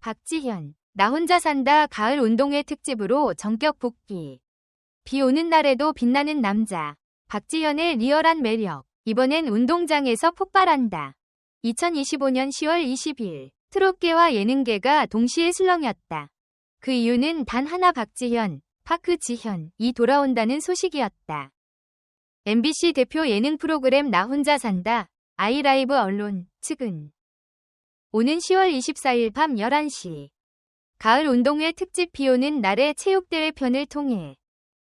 박지현, 나 혼자 산다 가을 운동회 특집으로 전격 복귀. 비 오는 날에도 빛나는 남자. 박지현의 리얼한 매력. 이번엔 운동장에서 폭발한다. 2025년 10월 20일, 트롯계와 예능계가 동시에 술렁였다. 그 이유는 단 하나 박지현, 파크지현이 돌아온다는 소식이었다. MBC 대표 예능 프로그램 나 혼자 산다, 아이라이브 언론 측은 오는 10월 24일 밤 11시 가을 운동회 특집 비 오는 날의 체육대회 편을 통해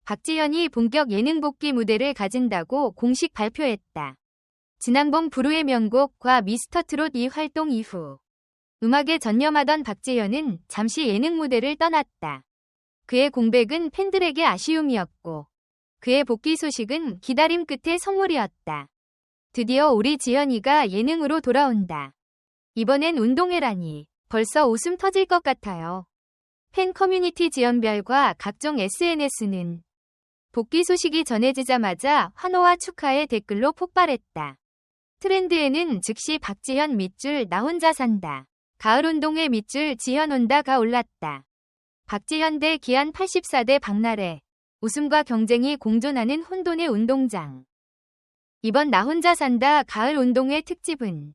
박지현이 본격 예능 복귀 무대를 가진다고 공식 발표했다. 지난번 부르의 명곡과 미스터 트롯 이 활동 이후 음악에 전념하던 박지현은 잠시 예능 무대를 떠났다. 그의 공백은 팬들에게 아쉬움이었고 그의 복귀 소식은 기다림 끝의 선물이었다. 드디어 우리 지현이가 예능으로 돌아온다. 이번엔 운동회라니 벌써 웃음 터질 것 같아요. 팬 커뮤니티 지연별과 각종 SNS는 복귀 소식이 전해지자마자 환호와 축하의 댓글로 폭발했다. 트렌드에는 즉시 박지현 밑줄 나 혼자 산다. 가을 운동회 밑줄 지현 온다가 올랐다. 박지현 대 기안 84대 박나래. 웃음과 경쟁이 공존하는 혼돈의 운동장. 이번 나 혼자 산다 가을 운동회 특집은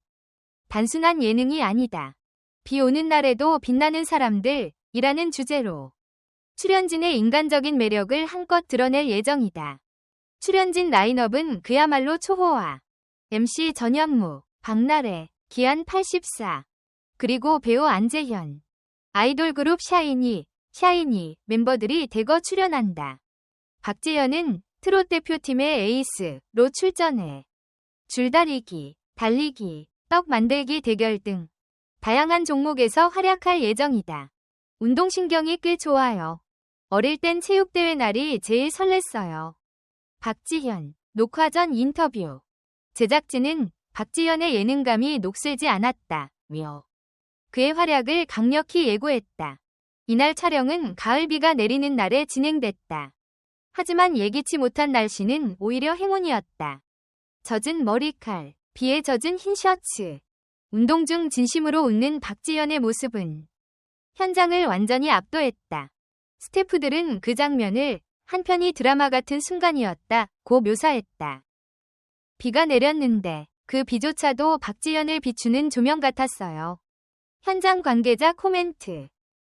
단순한 예능이 아니다. 비 오는 날에도 빛나는 사람들이라는 주제로 출연진의 인간적인 매력을 한껏 드러낼 예정이다. 출연진 라인업은 그야말로 초호화. MC 전현무, 박나래, 기안 84, 그리고 배우 안재현, 아이돌 그룹 샤이니, 샤이니 멤버들이 대거 출연한다. 박재현은 트롯 대표팀의 에이스로 출전해 줄다리기, 달리기, 떡 만들기 대결 등 다양한 종목에서 활약할 예정이다. 운동신경이 꽤 좋아요. 어릴 땐 체육대회 날이 제일 설렜어요. 박지현, 녹화 전 인터뷰. 제작진은 박지현의 예능감이 녹슬지 않았다. 며 그의 활약을 강력히 예고했다. 이날 촬영은 가을비가 내리는 날에 진행됐다. 하지만 예기치 못한 날씨는 오히려 행운이었다. 젖은 머리칼, 비에 젖은 흰 셔츠. 운동 중 진심으로 웃는 박지현의 모습은 현장을 완전히 압도했다. 스태프들은 그 장면을 한편이 드라마 같은 순간이었다 고 묘사했다. 비가 내렸는데 그 비조차도 박지현을 비추는 조명 같았어요. 현장 관계자 코멘트.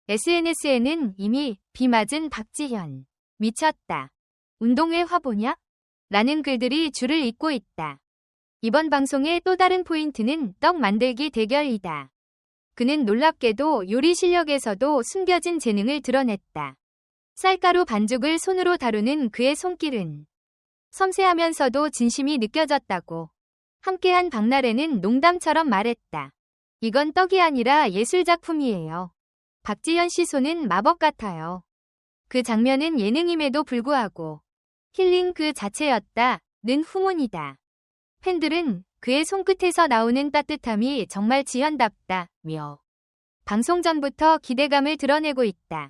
SNS에는 이미 비 맞은 박지현. 미쳤다. 운동회 화보냐? 라는 글들이 줄을 잇고 있다. 이번 방송의 또 다른 포인트는 떡 만들기 대결이다. 그는 놀랍게도 요리 실력에서도 숨겨진 재능을 드러냈다. 쌀가루 반죽을 손으로 다루는 그의 손길은 섬세하면서도 진심이 느껴졌다고. 함께한 박나래는 농담처럼 말했다. 이건 떡이 아니라 예술작품이에요. 박지현 씨 손은 마법 같아요. 그 장면은 예능임에도 불구하고 힐링 그 자체였다 는 후문이다. 팬들은 그의 손끝에서 나오는 따뜻함이 정말 지현답다 며 방송 전부터 기대감을 드러내고 있다.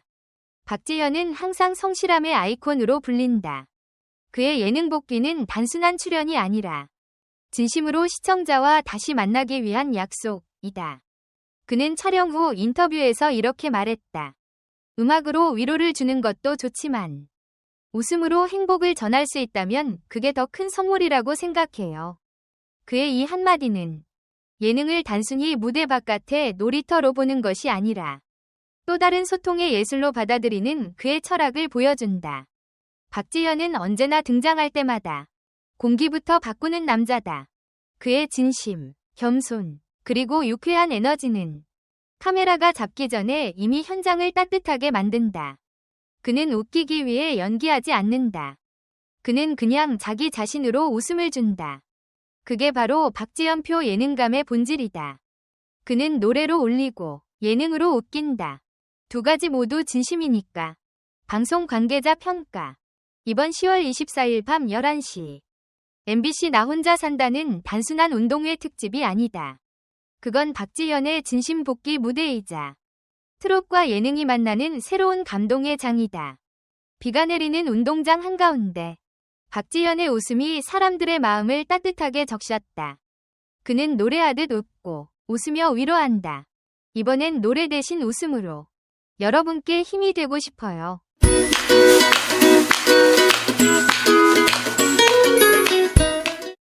박지현은 항상 성실함의 아이콘으로 불린다. 그의 예능 복귀는 단순한 출연이 아니라 진심으로 시청자와 다시 만나기 위한 약속이다. 그는 촬영 후 인터뷰에서 이렇게 말했다. 음악으로 위로를 주는 것도 좋지만 웃음으로 행복을 전할 수 있다면 그게 더 큰 선물이라고 생각해요. 그의 이 한마디는 예능을 단순히 무대 바깥의 놀이터로 보는 것이 아니라 또 다른 소통의 예술로 받아들이는 그의 철학을 보여준다. 박지현은 언제나 등장할 때마다 공기부터 바꾸는 남자다. 그의 진심, 겸손, 그리고 유쾌한 에너지는 카메라가 잡기 전에 이미 현장을 따뜻하게 만든다. 그는 웃기기 위해 연기하지 않는다. 그는 그냥 자기 자신으로 웃음을 준다. 그게 바로 박지연표 예능감의 본질이다. 그는 노래로 울리고 예능으로 웃긴다. 두 가지 모두 진심이니까. 방송 관계자 평가. 이번 10월 24일 밤 11시. MBC 나 혼자 산다는 단순한 운동회 특집이 아니다. 그건 박지현의 진심 복귀 무대이자 트롯과 예능이 만나는 새로운 감동의 장이다. 비가 내리는 운동장 한가운데 박지현의 웃음이 사람들의 마음을 따뜻하게 적셨다. 그는 노래하듯 웃고 웃으며 위로한다. 이번엔 노래 대신 웃음으로 여러분께 힘이 되고 싶어요.